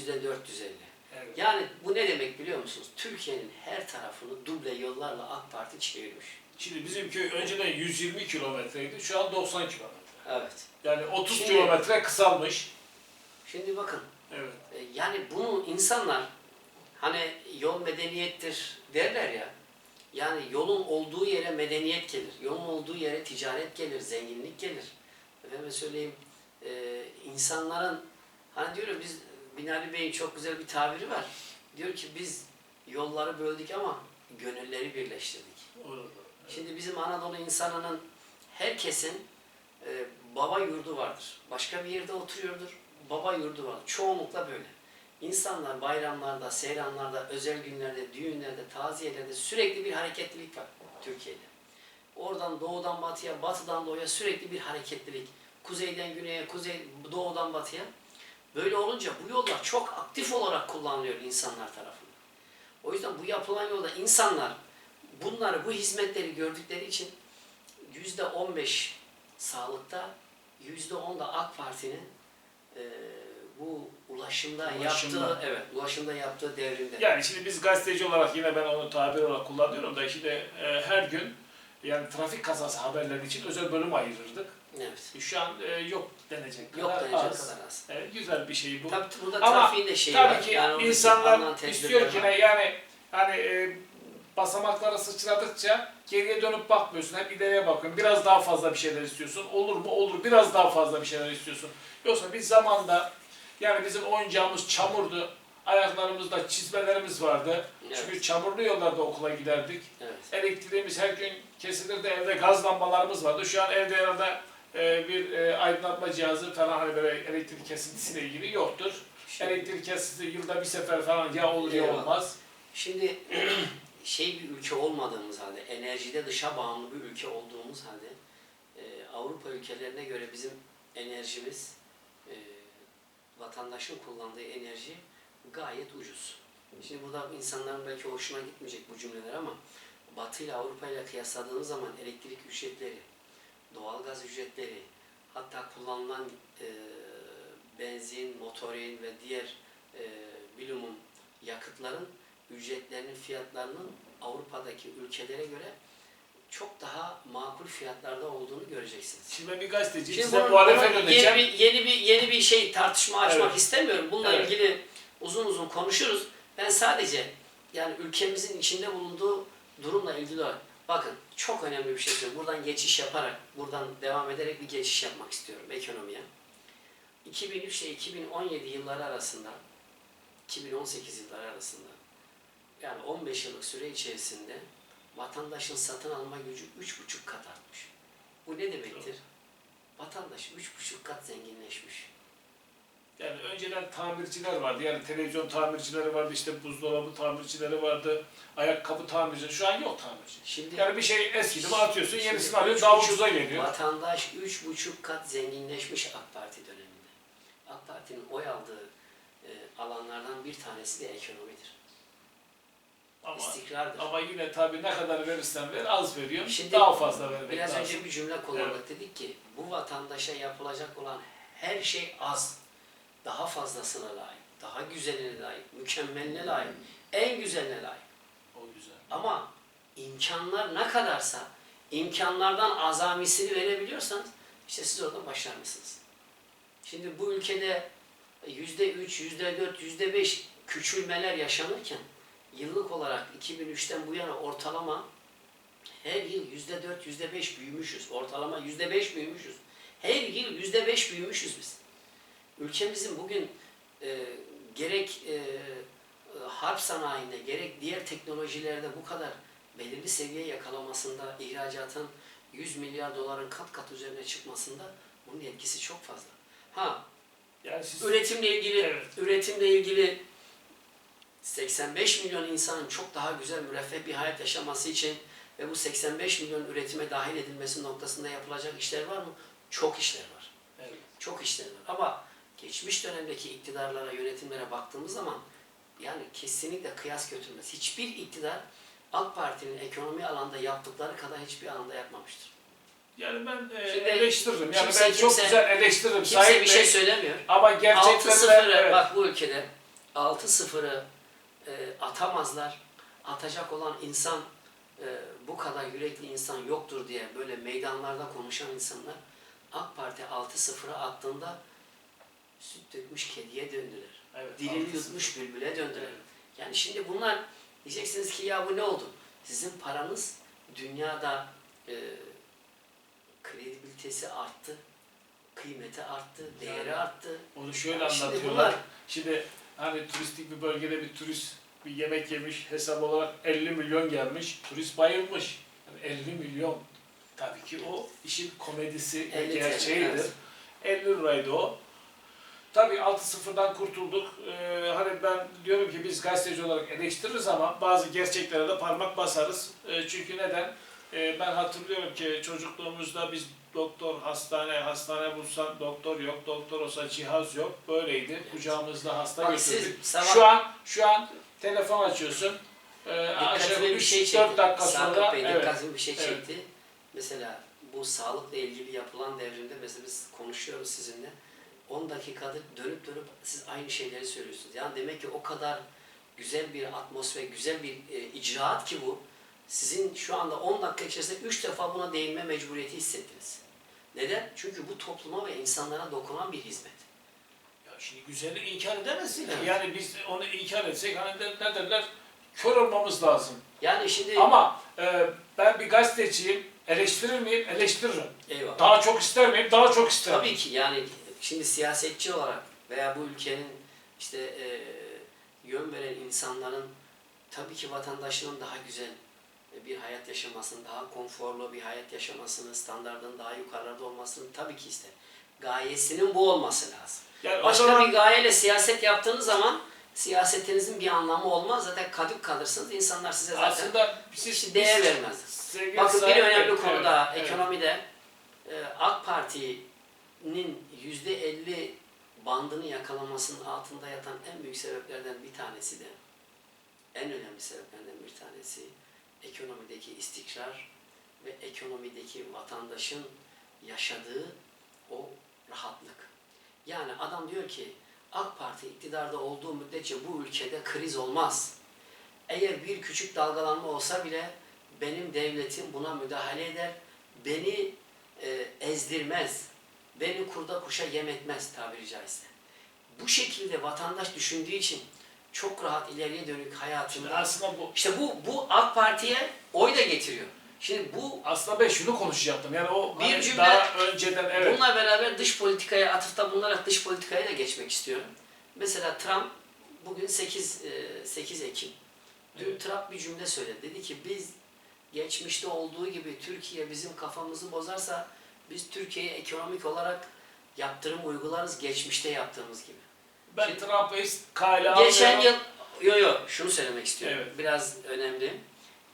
yüzde 450. Evet. Yani bu ne demek biliyor musunuz? Türkiye'nin her tarafını duble yollarla AK Parti çevirmiş. Şimdi bizim köy önceden 120 kilometreydi, şu an 90 kilometre. Evet. Yani 30 Şimdi- kilometre kısalmış. Şimdi bakın Evet. e, yani bunu insanlar hani yol medeniyettir derler ya. Yani yolun olduğu yere medeniyet gelir. Yolun olduğu yere ticaret gelir, zenginlik gelir. Efendim söyleyeyim e, insanların hani diyorum biz Binali Bey'in çok güzel bir tabiri var. Diyor ki biz yolları böldük ama gönülleri birleştirdik. Şimdi bizim Anadolu insanının herkesin e, baba yurdu vardır. Başka bir yerde oturuyordur. Baba yurdu vardır. Çoğunlukla böyle. İnsanlar bayramlarda, seyranlarda, özel günlerde, düğünlerde, taziyelerde sürekli bir hareketlilik var Türkiye'de. Oradan doğudan batıya, batıdan doğuya sürekli bir hareketlilik. Kuzeyden güneye, kuzey doğudan batıya. Böyle olunca bu yollar çok aktif olarak kullanılıyor insanlar tarafından. O yüzden bu yapılan yolda insanlar bunları, bu hizmetleri gördükleri için yüzde on beş sağlıkta, yüzde on da AK Parti'nin e, bu ulaşımda, Ulaşımda. yaptığı, evet, ulaşımda yaptığı devrimde. Yani şimdi biz gazeteci olarak yine ben onu tabir olarak kullanıyorum da şimdi e, her gün yani trafik kazası haberleri için özel bölüm ayırırdık. Evet. Şu an e, yok denecek Yok kadar denecek az. kadar az. E, güzel bir şey bu. Tabii burada Ama trafiğin de şeyi Tabii var. ki Yani insanlar istiyor ki ne yani hani e, basamaklara sıçradıkça geriye dönüp bakmıyorsun. Hep ileriye bakıyorsun. Biraz daha fazla bir şeyler istiyorsun. Olur mu? Olur. Biraz daha fazla bir şeyler istiyorsun. Yoksa biz zamanda yani bizim oyuncağımız çamurdu. Ayaklarımızda çizmelerimiz vardı. Evet. Çünkü çamurlu yollarda okula giderdik. Evet. Elektriğimiz her gün kesilirdi. Evde gaz lambalarımız vardı. Şu an evde herhalde e, bir e, aydınlatma cihazı falan hani böyle elektrik kesintisiyle ilgili yoktur. Şimdi, Elektrik kesintisi yılda bir sefer falan ya olur ya olmaz. şimdi şey bir ülke olmadığımız halde, enerjide dışa bağımlı bir ülke olduğumuz halde e, Avrupa ülkelerine göre bizim enerjimiz e, vatandaşın kullandığı enerji gayet ucuz. Şimdi burada insanların belki hoşuna gitmeyecek bu cümleler ama Batı ile Avrupa ile kıyasladığımız zaman elektrik ücretleri, doğalgaz ücretleri, hatta kullanılan e, benzin, motorin ve diğer e, bilumum yakıtların ücretlerinin fiyatlarının Avrupa'daki ülkelere göre çok daha makul fiyatlarda olduğunu göreceksiniz. Şimdi ben bir gazeteci Şimdi size muhalefet edeceğim. yeni bir, yeni bir yeni bir şey tartışma açmak Evet. istemiyorum. Bununla Evet. ilgili uzun uzun konuşuruz. Ben sadece yani ülkemizin içinde bulunduğu durumla ilgili olarak bakın çok önemli bir şey söylüyorum. Buradan geçiş yaparak, buradan devam ederek bir geçiş yapmak istiyorum ekonomiye. 2003 ile 2017 yılları arasında 2018 yılları arasında yani 15 yıllık süre içerisinde vatandaşın satın alma gücü 3,5 kat artmış. Bu ne demektir? Vatandaş 3,5 kat zenginleşmiş. Yani önceden tamirciler vardı. Yani televizyon tamircileri vardı, işte buzdolabı tamircileri vardı, ayakkabı tamircileri. Şu an yok tamirci. Şimdi Yani bir şey eskidi mi atıyorsun, Şimdi yenisini alıyorsun, üç daha buçuk- ucuza geliyor. Vatandaş 3,5 kat zenginleşmiş AK Parti döneminde. AK Parti'nin oy aldığı e, alanlardan bir tanesi de ekonomidir. Ama, İstikrardır. ama yine tabii ne kadar verirsen ver, az veriyorsun, Şimdi daha fazla vermek Biraz lazım. önce bir cümle kullandık. Dedik ki bu vatandaşa yapılacak olan her şey az. Daha fazlasına layık. Daha güzeline layık. Mükemmeline layık. En güzeline layık. O güzel. Ama imkanlar ne kadarsa imkanlardan azamisini verebiliyorsanız işte siz orada başarmışsınız. Şimdi bu ülkede yüzde üç, yüzde dört, yüzde beş küçülmeler yaşanırken yıllık olarak 2003'ten bu yana ortalama her yıl yüzde dört, yüzde beş büyümüşüz. Ortalama yüzde beş büyümüşüz. Her yıl yüzde beş büyümüşüz biz. Ülkemizin bugün e, gerek e, harp sanayinde gerek diğer teknolojilerde bu kadar belirli seviye yakalamasında ihracatın 100 milyar doların kat kat üzerine çıkmasında bunun etkisi çok fazla. Ha Yani siz üretimle ilgili Evet. üretimle ilgili 85 milyon insanın çok daha güzel müreffeh bir hayat yaşaması için ve bu 85 milyon üretime dahil edilmesi noktasında yapılacak işler var mı? Çok işler var. Evet. Çok işler var. Ama geçmiş dönemdeki iktidarlara, yönetimlere baktığımız zaman yani kesinlikle kıyas götürmez. Hiçbir iktidar AK Parti'nin ekonomi alanda yaptıkları kadar hiçbir alanda yapmamıştır. Yani ben e, Şimdi eleştiririm. Yani kimse- ben çok kimse- güzel eleştiririm. Kimse Sahip bir şey söylemiyor. Ama gerçekten 6-0 de evet. bak bu ülkede 6-0'ı e, atamazlar. Atacak olan insan e, bu kadar yürekli insan yoktur diye böyle meydanlarda konuşan insanlar AK Parti 6-0'ı attığında süt dökmüş kediye döndüler. Evet, Dilini yutmuş bülbüle döndüler. Evet. Yani şimdi bunlar diyeceksiniz ki ya bu ne oldu? Sizin paranız dünyada e, kredibilitesi arttı, kıymeti arttı, değeri Yani arttı. Onu şöyle Yani şimdi anlatıyorlar. bunlar- Şimdi hani turistik bir bölgede bir turist bir yemek yemiş hesap olarak 50 milyon gelmiş. Turist bayılmış. Yani 50 milyon. Tabii ki o işin komedisi, 50 TL, gerçeğidir. evet. 50 liraydı o. Tabii 6-0'dan kurtulduk. Ee, hani ben diyorum ki biz gazeteci olarak eleştiririz ama bazı gerçeklere de parmak basarız. Ee, çünkü neden? Ee, ben hatırlıyorum ki çocukluğumuzda biz doktor, hastane, hastane bulsan doktor yok, doktor olsa cihaz yok. Böyleydi. Kucağımızda hasta Bak siz götürdük. sabah- Şu an şu an telefon açıyorsun. Ee, aşağı bir şey çekti. dakika Sakıp sonra Bey evet. bir şey Evet. çekti. Mesela bu sağlıkla ilgili yapılan devrimde mesela biz konuşuyoruz sizinle. 10 dakikadır dönüp dönüp siz aynı şeyleri söylüyorsunuz. Yani demek ki o kadar güzel bir atmosfer, güzel bir e, icraat ki bu. Sizin şu anda 10 dakika içerisinde 3 defa buna değinme mecburiyeti hissettiniz. Neden? Çünkü bu topluma ve insanlara dokunan bir hizmet. Ya şimdi güzeli inkar edemezsin ki. Evet. Yani biz onu inkar etsek hani de- ne derler? Kör olmamız lazım. Yani şimdi Ama e, ben bir gazeteciyim. Eleştirir miyim? Eleştiririm. eyvallah. Daha çok ister miyim? Daha çok isterim. Tabii ki yani şimdi siyasetçi olarak veya bu ülkenin işte e, yön veren insanların tabii ki vatandaşının daha güzel bir hayat yaşamasını, daha konforlu bir hayat yaşamasını, standartın daha yukarıda olmasını tabii ki ister. Gayesinin bu olması lazım. Yani Başka zaman bir gayeyle siyaset yaptığınız zaman siyasetinizin bir anlamı olmaz. Zaten kadük kalırsınız. İnsanlar size zaten aslında siz, hiç değer vermez. Bakın bir önemli Bey, konuda evet, ekonomide e, AK Parti'nin yüzde 50 bandını yakalamasının altında yatan en büyük sebeplerden bir tanesi de en önemli sebeplerden bir tanesi ekonomideki istikrar ve ekonomideki vatandaşın yaşadığı o rahatlık. Yani adam diyor ki AK Parti iktidarda olduğu müddetçe bu ülkede kriz olmaz. Eğer bir küçük dalgalanma olsa bile benim devletim buna müdahale eder, beni e, ezdirmez, beni kurda kuşa yem etmez tabiri caizse. Bu şekilde vatandaş düşündüğü için çok rahat ileriye dönük Şimdi hayatında. aslında bu İşte bu, bu AK Parti'ye oy da getiriyor. Şimdi bu aslında ben şunu konuşacaktım. Yani o Bir hani cümle- daha önceden evet. Bununla beraber dış politikaya atıfta bulunarak dış politikaya da geçmek istiyorum. Mesela Trump bugün 8 e, 8 Ekim. Dün Evet. Trump bir cümle söyledi. Dedi ki biz geçmişte olduğu gibi Türkiye bizim kafamızı bozarsa biz Türkiye'ye ekonomik olarak yaptırım uygularız geçmişte yaptığımız gibi. ben Şimdi- Trump'ı hiç kale Geçen yıl, yo yo şunu söylemek istiyorum. Evet. Biraz önemli.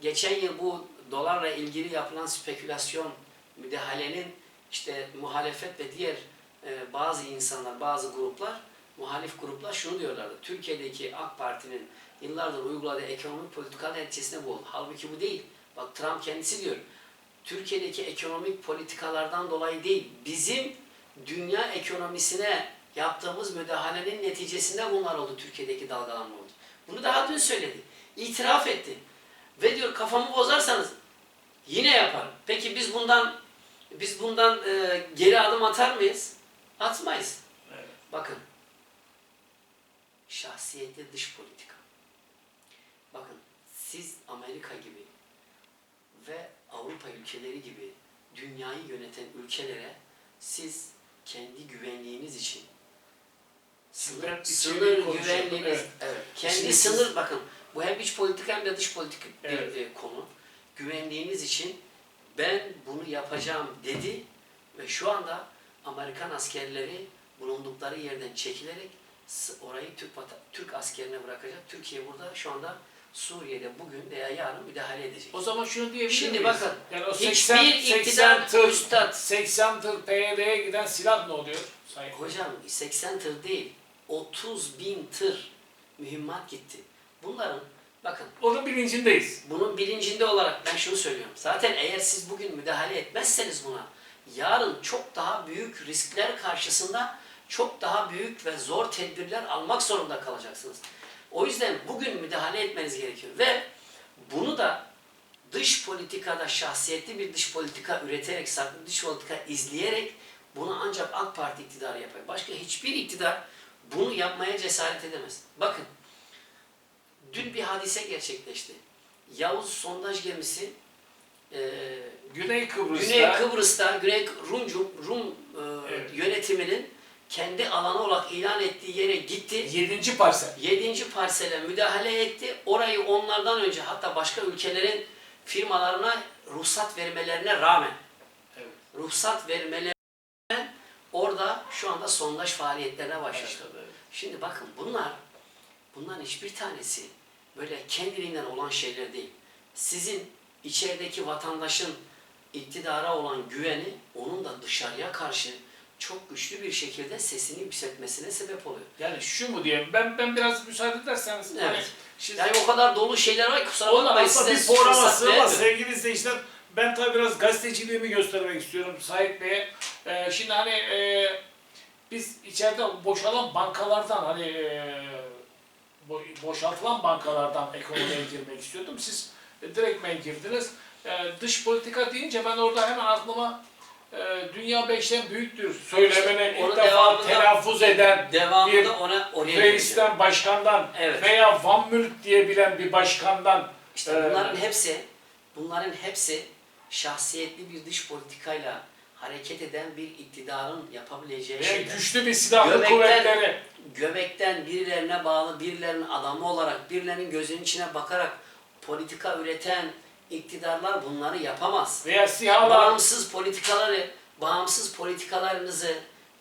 Geçen yıl bu dolarla ilgili yapılan spekülasyon müdahalenin işte muhalefet ve diğer e, bazı insanlar, bazı gruplar, muhalif gruplar şunu diyorlardı. Türkiye'deki AK Parti'nin yıllardır uyguladığı ekonomik politikalar neticesinde bu oldu. Halbuki bu değil. Bak Trump kendisi diyor. Türkiye'deki ekonomik politikalardan dolayı değil, bizim dünya ekonomisine yaptığımız müdahalenin neticesinde bunlar oldu, Türkiye'deki dalgalanma oldu. Bunu daha dün söyledi. İtiraf etti. Ve diyor kafamı bozarsanız yine yaparım. Peki biz bundan biz bundan e, geri adım atar mıyız? Atmayız. Evet. Bakın. Şahsiyetli dış politika. Bakın siz Amerika gibi ve Avrupa ülkeleri gibi dünyayı yöneten ülkelere siz kendi güvenliğiniz için sınır, sınır güvenliğiniz, evet. evet. kendi Şimdi siz- sınır bakın bu hem iç politika hem de dış politika bir e, konu. Güvenliğiniz için ben bunu yapacağım dedi ve şu anda Amerikan askerleri bulundukları yerden çekilerek orayı Türk Türk askerine bırakacak. Türkiye burada şu anda Suriye'de bugün veya yarın müdahale edecek. O zaman şunu diyebilir Şimdi miyiz? bakın, yani o hiçbir 80, iktidar 80 tır, üstad- 80 tır PYD'ye giden silah ne oluyor? Sayın Hocam 80 tır değil 30 bin tır mühimmat gitti. Bunların bakın Onun bilincindeyiz. bunun bilincinde olarak ben şunu söylüyorum. Zaten eğer siz bugün müdahale etmezseniz buna yarın çok daha büyük riskler karşısında çok daha büyük ve zor tedbirler almak zorunda kalacaksınız. O yüzden bugün müdahale etmeniz gerekiyor ve bunu da dış politikada şahsiyetli bir dış politika üreterek, saklı dış politika izleyerek bunu ancak AK Parti iktidarı yapar. Başka hiçbir iktidar bunu yapmaya cesaret edemez. Bakın, dün bir hadise gerçekleşti. Yavuz sondaj gemisi eee Güney Kıbrıs'ta Güney Kıbrıs'ta Güney Rum, Rum e, Evet. yönetiminin kendi alanı olarak ilan ettiği yere gitti. 7. parsel. 7. parsele müdahale etti. Orayı onlardan önce hatta başka ülkelerin firmalarına ruhsat vermelerine rağmen Evet. ruhsat vermelerine orada şu anda sondaj faaliyetlerine başladı. Başladı. Şimdi bakın bunlar bunların hiçbir tanesi böyle kendiliğinden olan şeyler değil. Sizin içerideki vatandaşın iktidara olan güveni onun da dışarıya karşı çok güçlü bir şekilde sesini yükseltmesine sebep oluyor. Yani şu mu diyeyim? Ben ben biraz müsaade ederseniz. Evet. hani şimdi Yani o kadar dolu şeyler var ki kusura Onlar bakmayın aslında size bir programa fırsat sığmaz vermiyorum. sevgili izleyiciler. Ben tabii biraz gazeteciliğimi göstermek istiyorum Sait Bey'e. Ee, şimdi hani e, biz içeride boşalan bankalardan hani e, bo- boşaltılan bankalardan ekonomiye girmek istiyordum. Siz e, direktmen girdiniz. E, dış politika deyince ben orada hemen aklıma e, dünya beşten büyüktür söylemeni Onu ilk defa telaffuz eden bir ona oraya geleceğim. reisten, başkandan Evet. veya Van Mülk diyebilen bir başkandan İşte Ee, bunların hepsi, bunların hepsi şahsiyetli bir dış politikayla hareket eden bir iktidarın yapabileceği şeyler. güçlü bir silahlı Göbekten- kuvvetleri Göbekten birilerine bağlı, birilerinin adamı olarak, birilerinin gözünün içine bakarak politika üreten iktidarlar bunları yapamaz. veya SİHA'lar Bağımsız politikaları, bağımsız politikalarınızı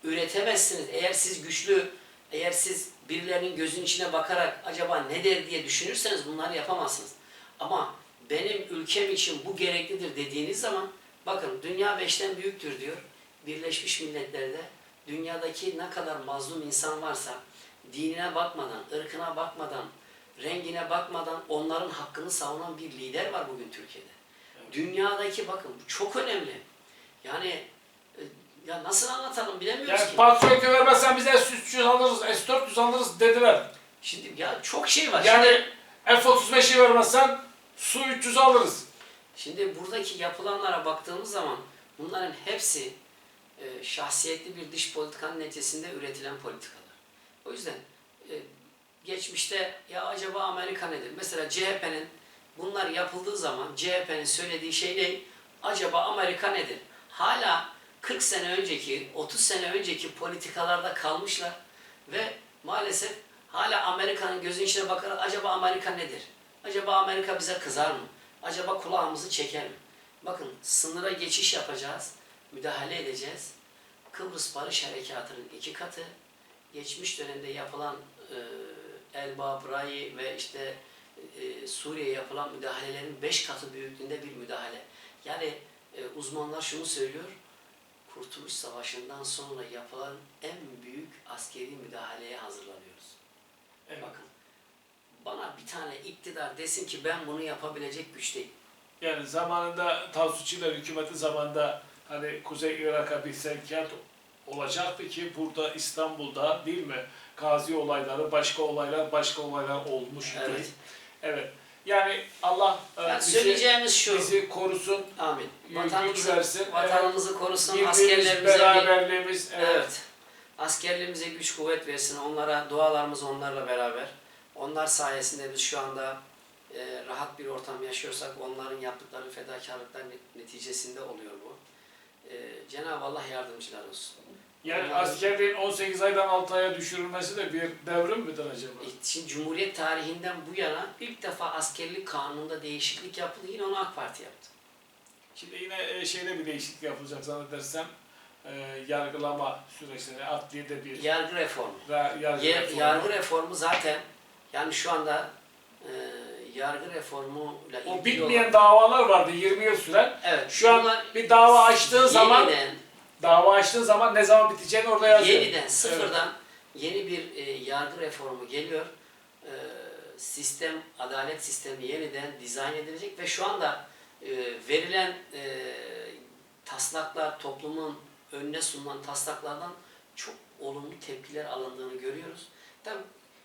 üretemezsiniz. Eğer siz güçlü, eğer siz birilerinin gözünün içine bakarak acaba ne der diye düşünürseniz bunları yapamazsınız. Ama benim ülkem için bu gereklidir dediğiniz zaman bakın dünya beşten büyüktür diyor. Birleşmiş Milletler'de dünyadaki ne kadar mazlum insan varsa dinine bakmadan, ırkına bakmadan, rengine bakmadan onların hakkını savunan bir lider var bugün Türkiye'de. Dünyadaki bakın bu çok önemli. Yani e, ya nasıl anlatalım bilemiyoruz yani ki. Patriot'u vermezsen biz S-300 alırız, S-400 alırız dediler. Şimdi ya çok şey var. Yani F-35'i vermezsen Su-300 alırız. Şimdi buradaki yapılanlara baktığımız zaman bunların hepsi e, şahsiyetli bir dış politikanın neticesinde üretilen politikalar. O yüzden e, geçmişte ya acaba Amerika nedir? Mesela CHP'nin bunlar yapıldığı zaman CHP'nin söylediği şey ne? Acaba Amerika nedir? Hala 40 sene önceki, 30 sene önceki politikalarda kalmışlar ve maalesef hala Amerika'nın gözünün içine bakarak acaba Amerika nedir? Acaba Amerika bize kızar mı? Acaba kulağımızı çeker mi? Bakın sınıra geçiş yapacağız, müdahale edeceğiz. Kıbrıs Barış Harekatı'nın iki katı, geçmiş dönemde yapılan e, Elbap, Rai ve işte e, Suriye'ye yapılan müdahalelerin beş katı büyüklüğünde bir müdahale. Yani e, uzmanlar şunu söylüyor, Kurtuluş Savaşı'ndan sonra yapılan en büyük askeri müdahaleye hazırlanıyoruz. Evet. Bakın, bana bir tane iktidar desin ki ben bunu yapabilecek güçteyim. Yani zamanında Tavsuçiler hükümeti zamanında hani Kuzey Irak'a bir sevkiyat olacaktı ki burada İstanbul'da değil mi? Gazi olayları, başka olaylar, başka olaylar olmuş idi. Evet. Evet. Yani Allah e, Yani bizi, söyleyeceğimiz şu, bizi korusun, amin. Vatanımızı, versin. vatanımızı korusun, birliğimiz, askerlerimize bir, beraberliğimiz. Evet. evet, askerlerimize güç kuvvet versin. Onlara dualarımız onlarla beraber. Onlar sayesinde biz şu anda e, rahat bir ortam yaşıyorsak onların yaptıkları fedakarlıklar net- neticesinde oluyor bu. E, Cenab-ı Allah yardımcılar olsun. Yani Onların- askerliğin 18 aydan 6 aya düşürülmesi de bir devrim midir acaba? Şimdi Cumhuriyet tarihinden bu yana ilk defa askerlik kanununda değişiklik yapıldı. Yine onu AK Parti yaptı. Şimdi yine e, şeyde bir değişiklik yapılacak zannedersem. E, yargılama süreçleri, adliyede bir Yargı reformu. ra- yargı Yer- reformu. yargı reformu zaten yani şu anda e, yargı reformuyla ilgili O bitmeyen olan- davalar vardı 20 yıl süren. Evet. Şu an bunlar bir dava açtığın zaman yeniden, dava açtığın zaman ne zaman biteceğini orada yazıyor. yeniden sıfırdan yeni bir e, yargı reformu geliyor. E, sistem, adalet sistemi yeniden dizayn edilecek ve şu anda e, verilen e, taslaklar toplumun önüne sunulan taslaklardan çok olumlu tepkiler alındığını görüyoruz. Tabii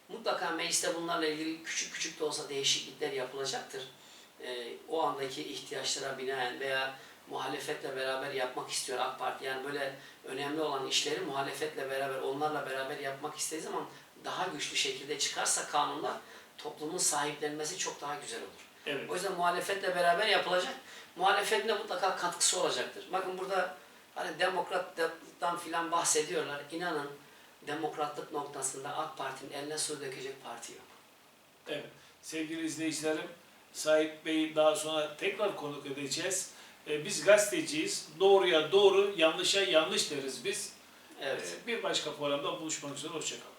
mutlaka mecliste bunlarla ilgili küçük küçük de olsa değişiklikler yapılacaktır. Ee, o andaki ihtiyaçlara binaen veya muhalefetle beraber yapmak istiyor AK Parti. Yani böyle önemli olan işleri muhalefetle beraber, onlarla beraber yapmak istediği zaman daha güçlü şekilde çıkarsa kanunlar toplumun sahiplenmesi çok daha güzel olur. Evet. O yüzden muhalefetle beraber yapılacak. Muhalefetin de mutlaka katkısı olacaktır. Bakın burada hani demokratlıktan filan bahsediyorlar. İnanın demokratlık noktasında AK Parti'nin eline su dökecek parti yok. Evet. Sevgili izleyicilerim, Sait Bey'i daha sonra tekrar konuk edeceğiz. Ee, Biz gazeteciyiz. Doğruya doğru, yanlışa yanlış deriz biz. Evet. Ee, Bir başka programda buluşmak üzere. Hoşçakalın.